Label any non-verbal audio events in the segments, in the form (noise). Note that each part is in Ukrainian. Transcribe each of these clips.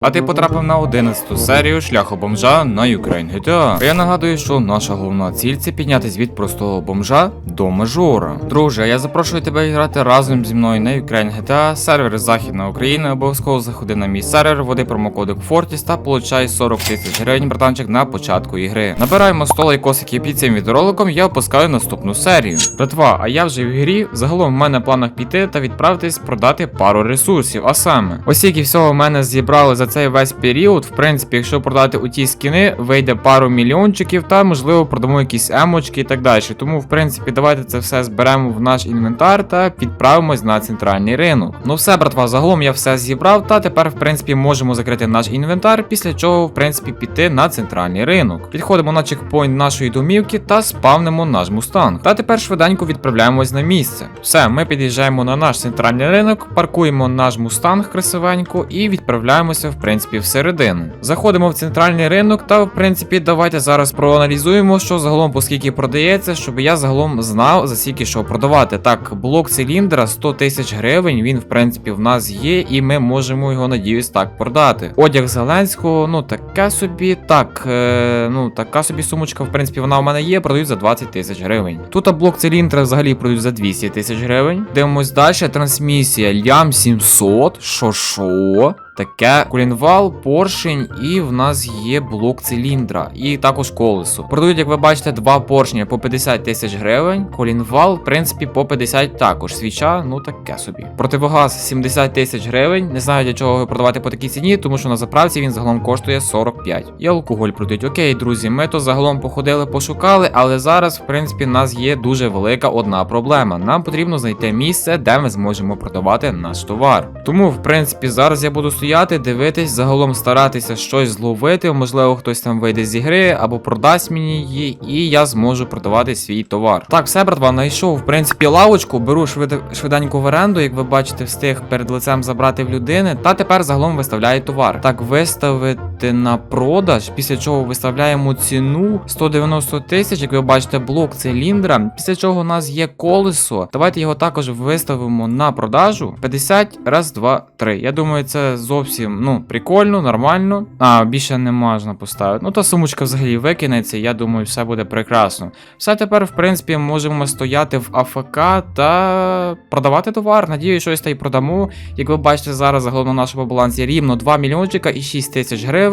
А ти потрапив на 11-ту серію шляху бомжа на Ukraine GTA. Я нагадую, що наша головна ціль це піднятись від простого бомжа до мажора. Друже, я запрошую тебе грати разом зі мною на Ukraine GTA, сервер Західна Україна. Обов'язково заходи на мій сервер, вводи промокодик Fortis та получай 40 тисяч гривень, братанчик, на початку ігри. Набираємо 100 лайкосиків під цим відеороликом, я опускаю наступну серію. Братва, а я вже в грі. Загалом в мене в планах піти та відправитись продати пару ресурсів. А саме, які всього в мене зібрали за цей весь період. В принципі, якщо продати у ті скіни, вийде пару мільйончиків, та можливо продамо якісь емочки і так далі. Тому, в принципі, давайте це все зберемо в наш інвентар та відправимось на центральний ринок. Ну все, братва, загалом я все зібрав, та тепер, в принципі, можемо закрити наш інвентар, після чого, в принципі, піти на центральний ринок. Підходимо на чекпоінт нашої домівки та спавнимо наш мустанг. Та тепер швиденько відправляємось на місце. Все, ми під'їжджаємо на наш центральний ринок, паркуємо наш мустанг красивенько і відправляємося, в принципі, всередину. Заходимо в центральний ринок, та в принципі, давайте зараз проаналізуємо, що загалом по скільки продається, щоб я загалом знав за скільки що продавати. Так, блок циліндра 100 тисяч гривень. Він, в принципі, в нас є, і ми можемо його, надіюсь, так продати. Одяг Зеленського, ну таке собі, так, е, ну така собі сумочка, в принципі, вона у мене є, продають за 20 тисяч гривень. Тут блок циліндра взагалі продають за 200 тисяч гривень. Дивимось далі. Трансмісія лям 700. Що що? Таке колінвал, поршень, і в нас є блок циліндра, і також колесо. Продають, як ви бачите, два поршні по 50 тисяч гривень. Колінвал, в принципі, по 50 також. Свіча, ну таке собі. Противогаз 70 тисяч гривень. Не знаю для чого його продавати по такій ціні, тому що на заправці він загалом коштує 45. І алкоголь продають. Окей, друзі, ми то загалом походили, пошукали, але зараз, в принципі, в нас є дуже велика одна проблема. Нам потрібно знайти місце, де ми зможемо продавати наш товар. Тому, в принципі, зараз я буду стояти, дивитись, загалом старатися щось зловити. Можливо, хтось там вийде з ігри або продасть мені її, і я зможу продавати свій товар. Так, все, братва, знайшов, в принципі, лавочку, беру швид... швиденько в оренду, як ви бачите, встиг перед лицем забрати в людини. Та тепер загалом виставляю товар. Так, виставити на продаж, після чого виставляємо ціну 190 тисяч, як ви бачите, блок циліндра. Після чого у нас є колесо. Давайте його також виставимо на продажу. 50, раз, два, три. Я думаю, це зовсім ну, прикольно, нормально. А, більше не можна поставити. Ну, та сумочка взагалі викинеться, я думаю, все буде прекрасно. Все тепер, в принципі, можемо стояти в АФК та продавати товар. Надію, щось та й продамо. Як ви бачите, зараз загалом на нашому балансі рівно 2 мільйончика і 6 тисяч гривень.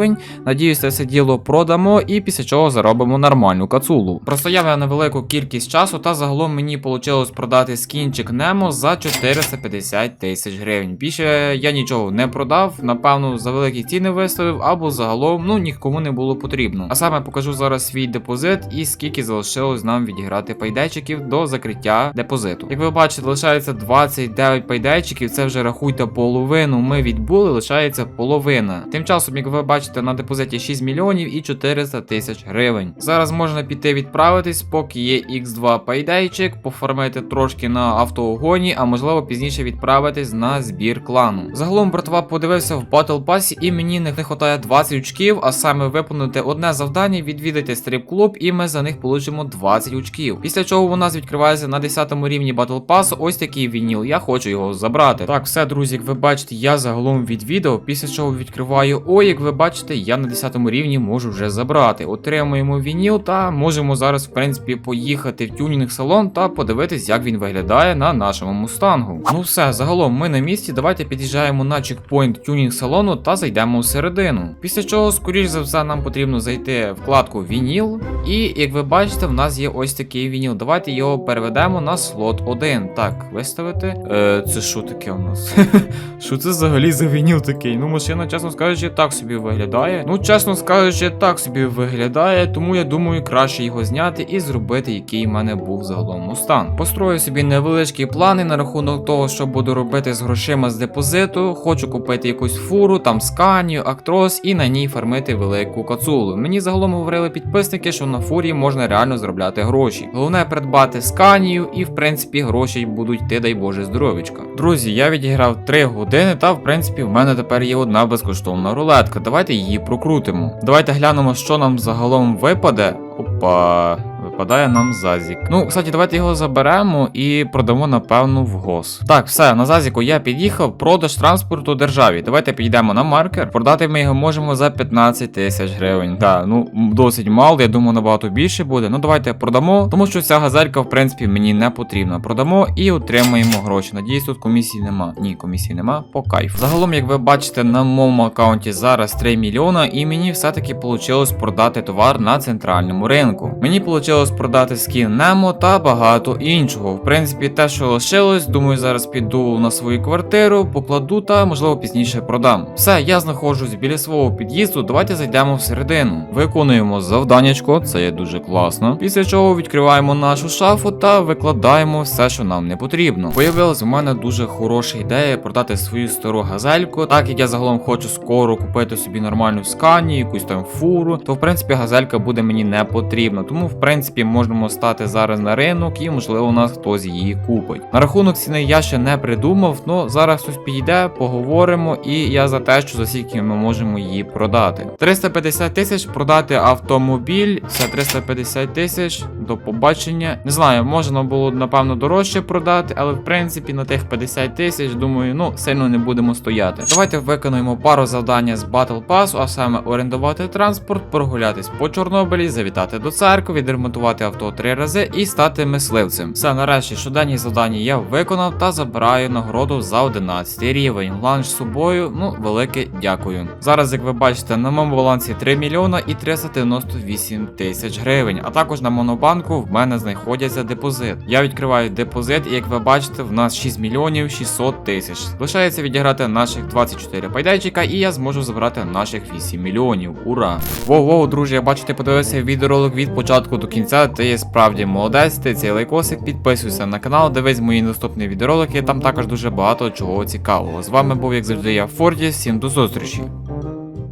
Надіюсь, це все діло продамо і після чого заробимо нормальну кацулу. Простояв я невелику кількість часу, та загалом мені вийшло продати скінчик Немо за 450 тисяч гривень. Більше я нічого не продав, напевно, за великі ціни виставив, або загалом ну нікому не було потрібно. А саме покажу зараз свій депозит і скільки залишилось нам відіграти пайдечиків до закриття депозиту. Як ви бачите, лишається 29 пайдечиків, це вже рахуйте половину. Ми відбули, лишається половина. Тим часом, як ви бачите, на депозиті 6 мільйонів і 400 тисяч гривень. Зараз можна піти відправитись, поки є X2 пайдейчик, пофармити трошки на автоогоні, а можливо пізніше відправитись на збір клану. Загалом, братва, подивився в Battle Pass і мені не вистачає 20 очків, а саме виповнити одне завдання, відвідати стрип-клуб, і ми за них получимо 20 очків. Після чого у нас відкривається на 10 рівні Battle Pass ось такий вініл. Я хочу його забрати. Так, все, друзі, як ви бачите, я загалом відвідав, після чого відкриваю ой, як ви бачите, я на 10 рівні можу вже забрати. Отримуємо вініл та можемо зараз, в принципі, поїхати в тюнінг салон та подивитись, як він виглядає на нашому мустангу. Ну все, загалом ми на місці. Давайте під'їжджаємо на чекпоінт тюнінг салону та зайдемо всередину. Після чого, скоріш за все, нам потрібно зайти вкладку Вініл. І як ви бачите, в нас є ось такий вініл. Давайте його переведемо на слот 1. Так, виставити. Е, Це що таке у нас? (laughs) Що це взагалі за вініл такий? Ну, машина, чесно скажучи, так собі виглядає. Ну, чесно скажучи, так собі виглядає, тому я думаю, краще його зняти і зробити, який в мене був загалом мустан. Построю собі невеличкі плани на рахунок того, що буду робити з грошима з депозиту. Хочу купити якусь фуру, там сканію, актрос і на ній фармити велику кацулу. Мені загалом говорили підписники, що на фурі можна реально заробляти гроші. Головне придбати сканію, і в принципі гроші будуть йти, дай Боже, здоровічка. Друзі, я відіграв 3 години, та в принципі в мене тепер є одна безкоштовна рулетка. Давайте її прокрутимо. Давайте глянемо, що нам загалом випаде. Опа. Ви випадає нам Зазік. Ну, кстати, давайте його заберемо і продамо, напевно, в ГОС. Так, все, на Зазіку я під'їхав, продаж транспорту державі. Давайте підійдемо на маркер. Продати ми його можемо за 15 тисяч гривень. Так, ну досить мало, я думаю, набагато більше буде. Ну давайте продамо, тому що ця газелька, в принципі, мені не потрібна. Продамо і отримаємо гроші. Надіюсь, тут комісії нема. Ні, комісії нема, по кайфу. Загалом, як ви бачите, на моєму аккаунті зараз 3 мільйона, і мені все-таки вийшло продати товар на центральному ринку. Мені вийшло продати скін Немо та багато іншого. В принципі, те, що лишилось, думаю, зараз піду на свою квартиру, покладу та можливо пізніше продам. Все, я знаходжусь біля свого під'їзду. Давайте зайдемо всередину. Виконуємо завданнячко, це є дуже класно. Після чого відкриваємо нашу шафу та викладаємо все, що нам не потрібно. Появилась у мене дуже хороша ідея продати свою стару газельку. Так як я загалом хочу скоро купити собі нормальну скані, якусь там фуру, то в принципі газелька буде мені не потрібна. Тому в принципі можемо стати зараз на ринок і можливо у нас хтось її купить. На рахунок ціни я ще не придумав, але зараз хтось підійде, поговоримо, і я за те, що за скільки ми можемо її продати. 350 тисяч продати автомобіль, все 350 тисяч. До побачення. Не знаю, можна було напевно дорожче продати, але в принципі на тих 50 тисяч, думаю, ну сильно не будемо стояти. Давайте виконуємо пару завдання з Battle Pass, а саме орендувати транспорт, прогулятись по Чорнобилі, завітати до церкви, відремонтувати авто три рази і стати мисливцем. Все, нарешті щоденні завдання я виконав та забираю нагороду за 11 рівень. Ланч з собою, ну велике дякую. Зараз, як ви бачите, на моєму балансі 3 мільйона і 398 тисяч гривень. А також на монобанку в мене знаходяться депозит. Я відкриваю депозит, і як ви бачите, в нас 6 мільйонів 600 тисяч. Лишається відіграти наших 24 пайдайчика, і я зможу забрати наших 8 мільйонів. Ура! Воу-воу, друже, я бачу, ти подивився відеоролик від початку до кінця. Ти є справді молодець, ти цей лайкосик, підписуйся на канал, дивись мої наступні відеоролики, там також дуже багато чого цікавого. З вами був, як завжди, я Форді, всім до зустрічі.